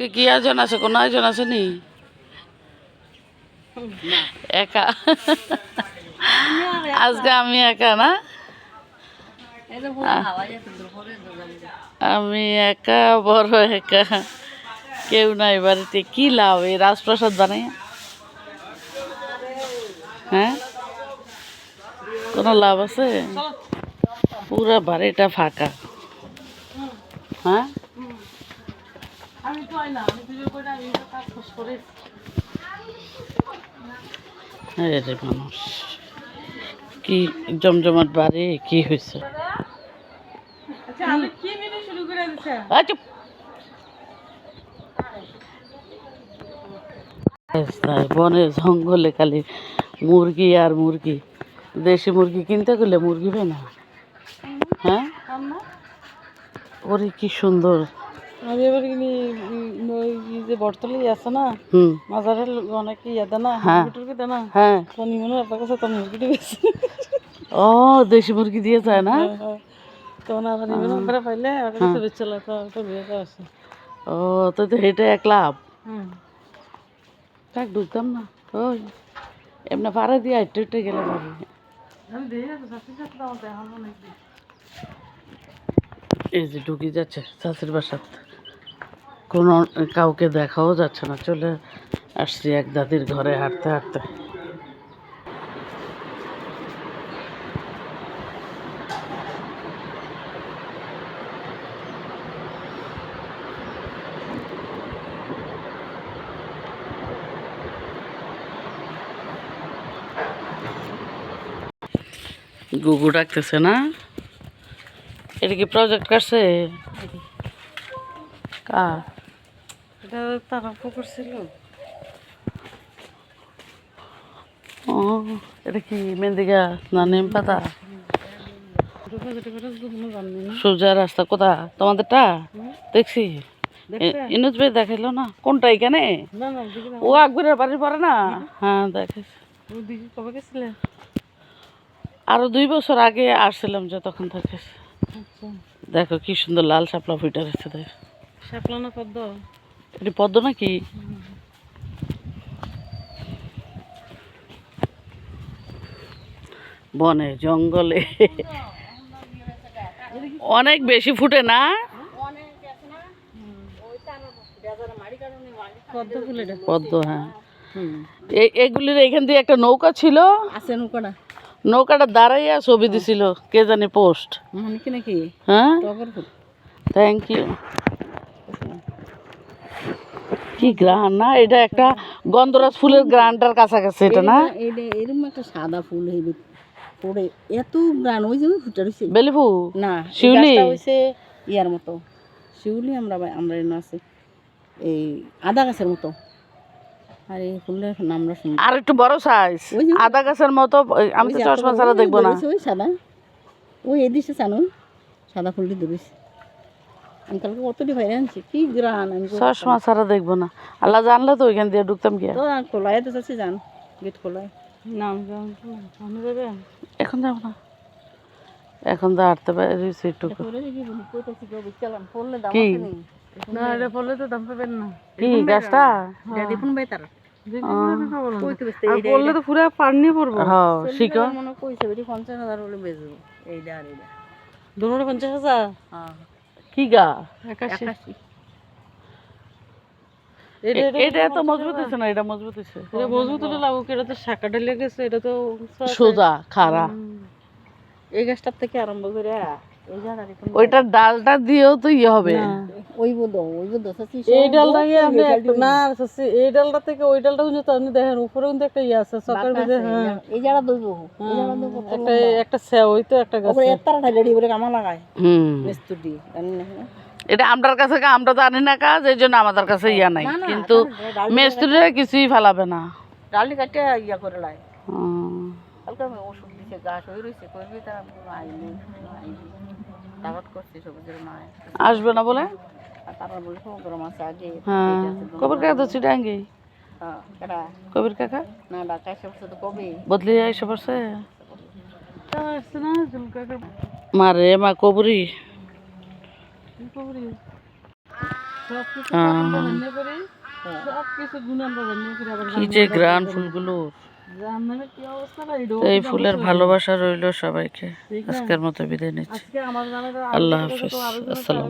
আজকে কি আয়োজন আছে, কোনো আয়োজন আছে নি একা। আজকে আমি একা না? আমি একা, বড় একা। কেউ নাই বাড়িতে, কি লাভ? এই রাজপ্রাসাদ বানাই। হ্যাঁ? কোনো লাভ আছে? পুরা বাড়িটা ফাঁকা। হ্যাঁ? আমি তো না আমি করে আমি কাজ খোঁজ রে মানুষ কি জমজমাট বাড়ি কি হয়েছে? আচ্ছা বনে জঙ্গলে খালি মুরগি আর মুরগি। দেশি মুরগি কিনতে গেলে মুরগি পাই না? হ্যাঁ? ওরে কি সুন্দর। আমি এবার কিনি এই যে বটতলি আছে না হুম। মাজারের অনেক ইয়ে দেয় না হ্যাঁ। মুরগি দেয় না হ্যাঁ। তো নিমনে আপনার কাছে তো মুরগিটি বেশি ও দেশি মুরগি দিয়ে যায় না? তো না আবার নিমনে আপনারা পাইলে আপনার কাছে বেচলে তো বিয়ে আসে ও তো তো এটা এক লাভ? হুম থাক ঢুকতাম না। ওই এমনি পাড়া দিয়ে হাইটে উঠে গেলে পারি আমি দেখি না শাশুড়ি সাথে আমার দেখানো অনেক এই যে ঢুকে যাচ্ছে চাষির বাসাত। কোনো কাউকে দেখাও যাচ্ছে না। চলে আসছি এক দাদির ঘরে হাঁটতে হাঁটতে। গুগু ডাকতেছে না? এটা কি প্রজেক্ট করছে? কা এটা তারা পুকুর ছিল ও এটা কি না নিম পাতা? সোজা রাস্তা কোথা? তোমাদেরটা? দেখছি? ইনুজ ভাই দেখাইলো না? কোনটা এখানে? দেখি ও আকবরের বাড়ির পরে না? হ্যাঁ দেখেছি কবে গেছিলে? আরও দুই বছর আগে আসছিলাম যে তখন থেকে। আচ্ছা। দেখো কি সুন্দর লাল শাপলা ফুটে রয়েছে। দেখ শাপলা না পদ্ম? এটি পদ্ম নাকি? বনে জঙ্গলে। অনেক বেশি ফুটে না? পদ্ম হ্যাঁ। এগুলির এখান দিয়ে একটা নৌকা ছিল? আছে নৌকাটা। নৌকাটা দাঁড়াইয়া ছবি দিছিল কে জানে পোস্ট। নাকি? হ্যাঁ? থ্যাংক ইউ কি গ্রান? না এটা একটা গন্ধরাজ ফুলের গ্রানটার কাছাকাছি এটা না? এইটা এরকম একটা সাদা ফুল হইবে পড়ে এত গান ওই যে ফুটা রয়েছে বেলি ফুল? না শিউলি? হয়েছে ইয়ার মতো। শিউলি আমরা আমরা এনে আছে এই আদা গাছের মতো। আর এই ফুলের নামরা শুনি আর একটু বড় সাইজ আদা গাছের মতো আমি তো চশমা ছাড়া দেখব না। ওই সাদা। ওই এদিকে জানো সাদা ফুলটি ধরেছে। আমি কালকে কতটি আনছি কি গ্রান আমি চশমা ছাড়া দেখব না। আল্লাহ জানলে তো ওইখান দিয়ে ঢুকতাম গিয়া তো তো চাচ্ছি জান গেট খোলায় নাম আমি যাবে এখন যাব না। এখন তো হাঁটতে পারিস একটু। কি? না এটা পড়লে তো দাম পাবেন না। কি গাছটা দেখুন ভাই তার। বললে তো পুরো পানি পড়ব। হ্যাঁ শিখো। মনে কইছে বেটি পঞ্চাশ হাজার হলে বেচবো। এইটা আর এইটা দুটো পঞ্চাশ হাজার? হ্যাঁ। কি গা একাশি। এটা এত মজবুত হয়েছে না? এটা মজবুত হয়েছে। এটা মজবুত হলে লাগুক এটা তো শাখাটা লেগেছে এটা তো সোজা খাড়া। এই গাছটার থেকে আরম্ভ করে ওইটার ডালটা দিয়েও তো ইয়ে হবে। ওই ওই এই আপনি না সসি এই ডালটা থেকে ওই ডালটা কিন্তু আপনি দেখেন উপরে কিন্তু একটা ইয়ে আছে হ্যাঁ। এই দইব দইব একটা একটা সে ওই তো একটা গাছ। ওপরে এত্তারা ঢালি বলে কামা লাগায়। হুম। মিস্ত্রি এটা আমরার কাছে আমরা জানি না কাজ এই জন্য আমাদের কাছে ইয়া নাই। কিন্তু মিস্ত্রিরা কিছুই ফেলাবে না। ডালি কাটে ইয়া করে লাই। ওষুধ দিছে গাছ হয়ে রয়েছে করবি তার আমি আইনি। আসবে না বলে? হ্যাঁ। কবির কাকা তো চিটাঙ্গি। কবির কাকা? না এসে তো কবি। বদলি এসে পড়ছে? মারে মা কবরি। সব কিছু কি যে ফুলগুলোর। এই ফুলের ভালোবাসা রইল সবাইকে। আজকের মতো বিদায় নিচ্ছি। আল্লাহ হাফিজ। আসসালাম